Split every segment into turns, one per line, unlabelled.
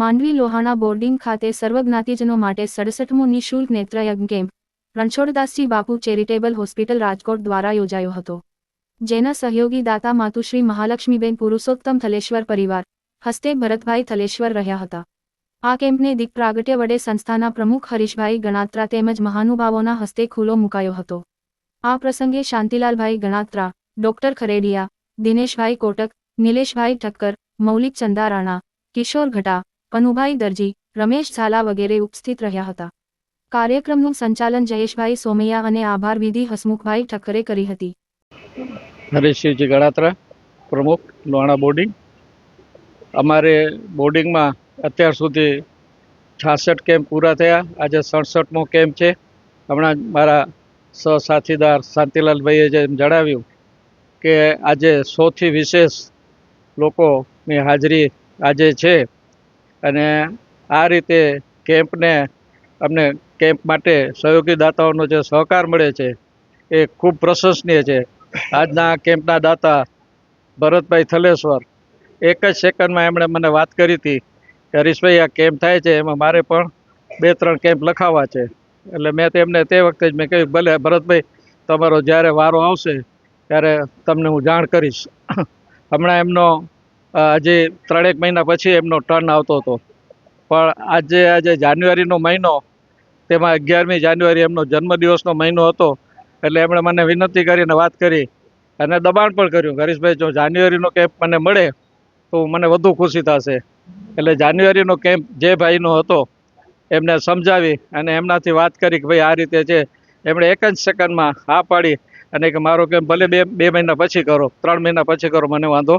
Mandvi Lohana boarding ખાતે સર્વજ્ઞાતિજનો માટે સડસઠમો નિઃશુલ્ક નેત્રયજ્ઞ કેમ્પ, રણછોડદાસજી બાપુ ચેરિટેબલ હોસ્પિટલ રાજકોટ દ્વારા યોજાયો હતો. જેના સહયોગી દાતા માતુશ્રી મહાલક્ષ્મીબેન પુરુષોત્તમ થલેશ્વર પરિવાર, હસ્તે ભરતભાઈ થલેશ્વર રહ્યા હતા. આ કેમ્પને દીપ પ્રાગટ્ય વડે સંસ્થાના પ્રમુખ હરીશભાઈ ગણાત્રા તેમજ મહાનુભાવોના હસ્તે ખુલ્લો મુકાયો હતો. આ પ્રસંગે શાંતિલાલભાઈ ગણાત્રા, ડોક્ટર ખરેડિયા, દિનેશભાઈ કોટક, નિલેશભાઈ ઠક્કર, મૌલિક ચંદારાણા, કિશોર ઘટા કનુભાઈ દરજી, રમેશ ઝાલા વગેરે ઉપસ્થિત રહ્યા હતા. કાર્યક્રમનું સંચાલન જયેશભાઈ સોમૈયા અને આભાર વિધિ હસમુખભાઈ ઠક્કરે કરી હતી.
નરેશશિવજી ગણાત્રા પ્રમુખ લોણા બોર્ડિંગ. અમારે બોર્ડિંગમાં અત્યાર સુધી છાસઠ કેમ્પ પૂરા થયા. આજે સડસઠમો કેમ્પ છે. હમણાં મારા સહસાથીદાર શાંતિલાલભાઈએ જેમ જણાવ્યું કે આજે સૌથી વિશેષ લોકોની હાજરી આજે છે. અને આ રીતે કેમ્પને અમને કેમ્પ માટે સહયોગી દાતાઓનો જે સહકાર મળે છે, એ ખૂબ પ્રશંસનીય છે. આજના કેમ્પના દાતા ભરતભાઈ થલેશ્વર, એક જ સેકન્ડમાં એમણે મને વાત કરી હતી કે, હરીશભાઈ, આ કેમ્પ થાય છે, એમાં મારે પણ બે ત્રણ કેમ્પ લખાવવા છે. એટલે મેં તેમને તે વખતે જ મેં કહ્યું, ભલે ભરતભાઈ, તમારો જ્યારે વારો આવશે, ત્યારે તમને હું જાણ કરીશ. હમણાં એમનો હજી ત્રણેક મહિના પછી એમનો ટર્ન આવતો હતો. પણ આજે આજે જાન્યુઆરીનો મહિનો, તેમાં અગિયારમી જાન્યુઆરી એમનો જન્મદિવસનો મહિનો હતો, એટલે એમણે મને વિનંતી કરીને વાત કરી અને દબાણ પણ કર્યું. હરીશભાઈ, જો જાન્યુઆરીનો કેમ્પ મને મળે, તો મને વધુ ખુશી થશે. એટલે જાન્યુઆરીનો કેમ્પ જે ભાઈનો હતો, એમને સમજાવી અને એમનાથી વાત કરી કે ભાઈ આ રીતે છે. એમણે એક જ સેકન્ડમાં હા પાડી અને કે મારો કેમ્પ ભલે બે બે મહિના પછી કરો, ત્રણ મહિના પછી કરો, મને વાંધો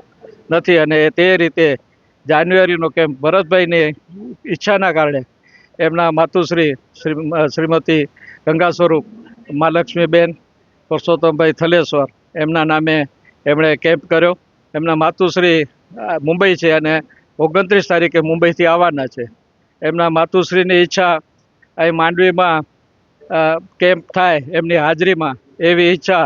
નથી અને તે રીતે જાન્યુઆરીનો કેમ્પ ભરતભાઈની ઈચ્છાના કારણે એમના માતુશ્રી શ્રી શ્રીમતી ગંગા સ્વરૂપ, મા લક્ષ્મીબેન પરસોત્તમભાઈ થલેશ્વર એમના નામે એમણે કેમ્પ કર્યો. એમના માતુશ્રી મુંબઈ છે અને ઓગણત્રીસ તારીખે મુંબઈથી આવવાના છે. એમના માતુશ્રીની ઈચ્છા અહીં માંડવીમાં કેમ્પ થાય, એમની હાજરીમાં એવી ઈચ્છા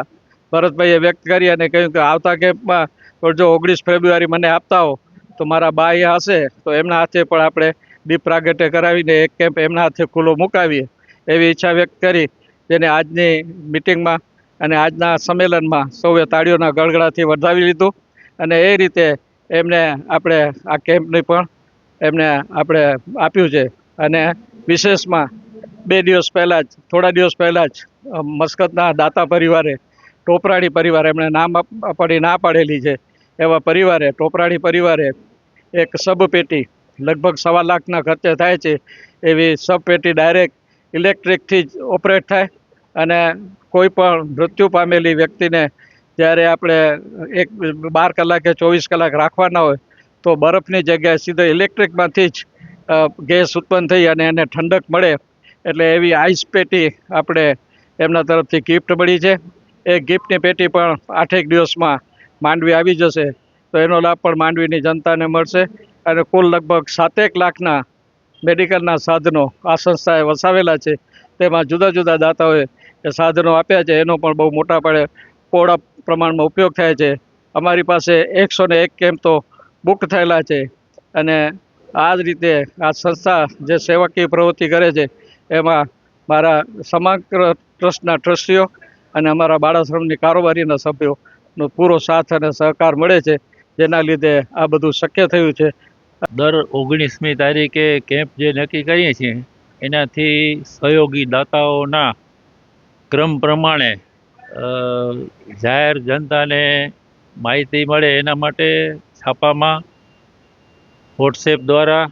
ભરતભાઈએ વ્યક્ત કરી અને કહ્યું કે આવતા કેમ્પમાં પણ જો ઓગણીસ ફેબ્રુઆરી મને આપતા હો, તો મારા બાઈ હશે, તો એમના હાથે પણ આપણે દીપ પ્રાગટ્ય કરાવીને એક કેમ્પ એમના હાથે ખુલ્લો મુકાવીએ એવી ઈચ્છા વ્યક્ત કરી, જેને આજની મિટિંગમાં અને આજના સંમેલનમાં સૌએ તાળીઓના ગળગળાથી વધાવી લીધું અને એ રીતે એમને આપણે આ કેમ્પની પણ એમને આપણે આપ્યું છે. અને વિશેષમાં બે દિવસ પહેલાં જ, થોડા દિવસ પહેલાં જ મસ્કતના દાતા પરિવારે ટોપરાણી પરિવાર એમણે નામ પડી ના પાડેલી છે. એવા પરિવારે ટોપરાણી પરિવારે એક સબ પેટી લગભગ સવા લાખના ખર્ચે થાય છે. એવી સબ પેટી ડાયરેક્ટ ઇલેક્ટ્રિકથી જ ઓપરેટ થાય અને કોઈ પણ મૃત્યુ પામેલી વ્યક્તિને જ્યારે આપણે એક, બાર કલાકે ચોવીસ કલાક રાખવાના હોય, તો બરફની જગ્યાએ સીધો ઇલેક્ટ્રિકમાંથી જ ગેસ ઉત્પન્ન થઈ અને એને ઠંડક મળે. એટલે એવી આઈસ પેટી આપણે એમના તરફથી ગિફ્ટ મળી છે. એ ગિફ્ટની પેટી પણ આઠેક દિવસમાં માંડવી આવી જશે. તો એનો લાભ પણ માંડવીની જનતાને મળશે અને કુલ લગભગ સાતેક લાખના મેડિકલના સાધનો આ સંસ્થાએ વસાવેલા છે. તેમાં જુદા જુદા દાતાઓએ એ સાધનો આપ્યા છે. એનો પણ બહુ મોટા પાડે પહોળા પ્રમાણમાં ઉપયોગ થાય છે. અમારી પાસે એકસો ને એક કેમ્પ તો બુક થયેલા છે અને આ જ રીતે આ સંસ્થા જે સેવાકીય પ્રવૃત્તિ કરે છે, એમાં મારા સમગ્ર ટ્રસ્ટના ટ્રસ્ટીઓ અને અમારા બાળાશ્રમની કારોબારીના સભ્યોનો પૂરો સાથ અને સહકાર મળે છે, જેના લીધે આ બધું શક્ય થયું છે.
દર ઓગણીસમી તારીખે કેમ્પ જે નક્કી કરીએ છીએ, એનાથી સહયોગી દાતાઓના ક્રમ પ્રમાણે જાહેર જનતાને માહિતી મળે એના માટે છાપામાં વોટ્સએપ દ્વારા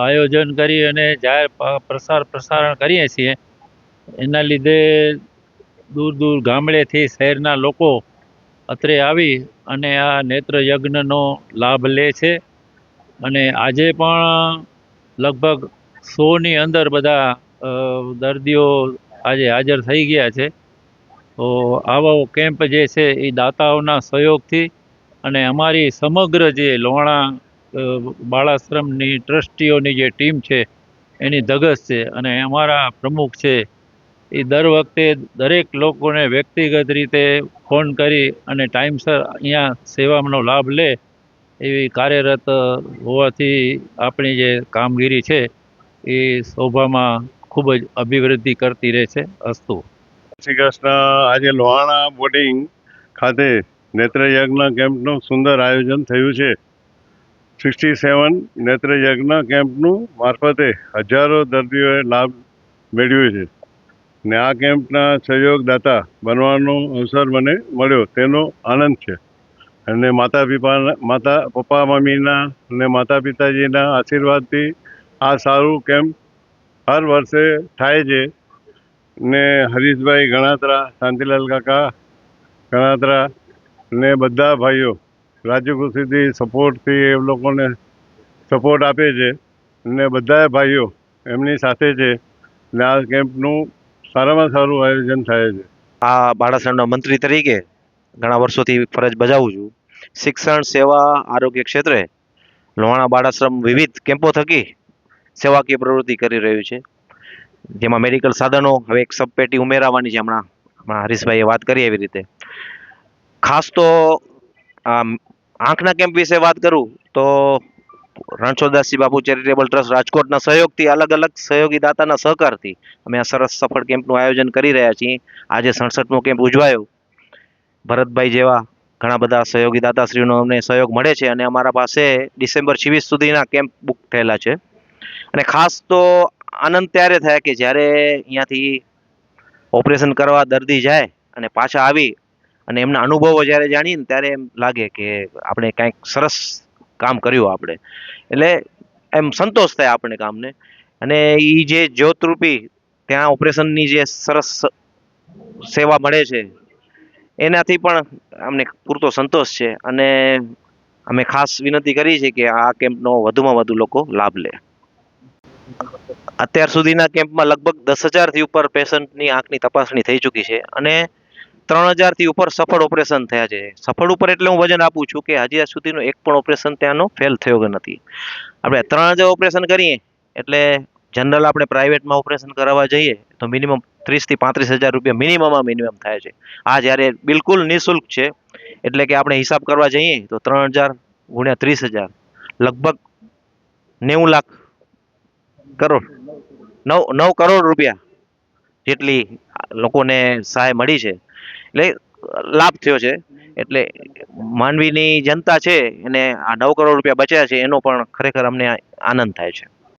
આયોજન કરી અને જાહેર પ્રસાર, પ્રસારણ કરીએ છીએ. એના લીધે દૂર દૂર ગામડેથી શહેરના લોકો અત્રે આવી અને આ નેત્ર યજ્ઞનો લાભ લે છે. અને આજે પણ લગભગ સોની અંદર બધા દર્દીઓ આજે હાજર થઈ ગયા છે. તો આવો કેમ્પ જે છે એ દાતાઓના સહયોગથી અને અમારી સમગ્ર જે લોણા બાળાશ્રમની ટ્રસ્ટીઓની જે ટીમ છે એની ધગસ છે અને અમારા પ્રમુખ છે એ દર વખતે દરેક લોકોને વ્યક્તિગત રીતે ફોન કરી અને ટાઈમસર અહીંયા સેવાનો લાભ લે એવી કાર્યરત હોવાથી આપણી જે કામગીરી છે એ શોભામાં ખૂબ જ અભિવૃદ્ધિ કરતી રહે છે અસ્તુ.
શ્રી કૃષ્ણ, આજે લોહાણા બોર્ડિંગ ખાતે નેત્રયજ્ઞ કેમ્પનું સુંદર આયોજન થયું છે. સિક્સટી સેવન નેત્રયજ્ઞ કેમ્પનું મારફતે હજારો દર્દીઓએ લાભ મેળવ્યો છે. ને આ કેમ્પના સહયોગદાતા બનવાનો અવસર મને મળ્યો. તેનો આનંદ છે. અને માતા પિતા માતા પપ્પા મમ્મીના અને માતા પિતાજીના આશીર્વાદથી આ સારું કેમ્પ હર વર્ષે થાય છે. ને હરીશભાઈ ગણાત્રા, શાંતિલાલ કાકા ગણાત્રા ને બધા ભાઈઓ રાજ્યકૃષિથી સપોર્ટથી એ લોકોને સપોર્ટ આપે છે. ને બધા ભાઈઓ એમની સાથે છે. ને આ કેમ્પનું સારામાં સારું આયોજન થાય છે.
આ બાળાસણના મંત્રી તરીકે ઘણા વર્ષોથી ફરજ બજાવું છું. શિક્ષણ, સેવા, આરોગ્ય ક્ષેત્રે લોહાણા બાળાશ્રમ વિવિધ કેમ્પો થકી સેવાકીય પ્રવૃત્તિ કરી રહ્યું છે. જેમાં મેડિકલ સાધનો હવે એક સબપેટી ઉમેરાવાની છે હમણાં. હમણાં હરીશભાઈએ વાત કરી એવી રીતે. ખાસ તો આંખના કેમ્પ વિશે વાત કરું તો રણછોડદાસજી બાપુ ચેરિટેબલ ટ્રસ્ટ રાજકોટના સહયોગથી અલગ અલગ સહયોગી દાતાના સહકારથી અમે આ સરસ સફળ કેમ્પનું આયોજન કરી રહ્યા છીએ. આજે સડસઠમો કેમ્પ ઉજવાયો. ભરતભાઈ જેવા ઘણા બધા સહયોગી દાતાશ્રીઓનો અમને સહયોગ મળે છે અને અમારા પાસે ડિસેમ્બર છવ્વીસ સુધીના કેમ્પ બુક થયેલા છે. અને ખાસ તો આનંદ ત્યારે થાય કે જ્યારે અહીંયાથી ઓપરેશન કરવા દર્દી જાય અને પાછા આવી અને એમના અનુભવો જ્યારે જાણીએ ને ત્યારે એમ લાગે કે આપણે કાંઈક સરસ કામ કર્યું આપણે. એટલે એમ સંતોષ થાય આપણે કામને. અને એ જે જ્યોતરૂપી ત્યાં ઓપરેશનની જે સરસ સેવા મળે છે, એનાથી પણ અમને પૂરતો સંતોષ છે. અને અમે ખાસ વિનંતી કરી છે કે આ કેમ્પનો વધુમાં વધુ લોકો લાભ લે. અત્યાર સુધીના કેમ્પમાં લગભગ દસ હજારથી ઉપર પેશન્ટની આંખની તપાસણી થઈ ચૂકી છે. અને ત્રણ હજારથી ઉપર સફળ ઓપરેશન થયા છે. સફળ ઉપર એટલે હું વજન આપું છું કે હજી સુધીનું એક પણ ઓપરેશન ત્યાંનો ફેલ થયો નથી. આપણે ત્રણ હજાર ઓપરેશન કરીએ, એટલે જનરલ આપણે પ્રાઇવેટમાં ઓપરેશન કરાવવા જઈએ, તો મિનિમમ ત્રીસથી પાંત્રીસ હજાર રૂપિયા મિનિમમમાં મિનિમમ થાય છે. આ જ્યારે બિલકુલ નિઃશુલ્ક છે, એટલે કે આપણે હિસાબ કરવા જઈએ, તો ત્રણ હજાર ગુણ્યા ત્રીસ હજાર, લગભગ નેવું લાખ કરોડ, નવ નવ કરોડ રૂપિયા જેટલી લોકોને સહાય મળી છે. એટલે લાભ થયો છે. એટલે માંડવીની જનતા છે, એને આ નવ કરોડ રૂપિયા બચ્યા છે, એનો પણ ખરેખર અમને આનંદ થાય છે.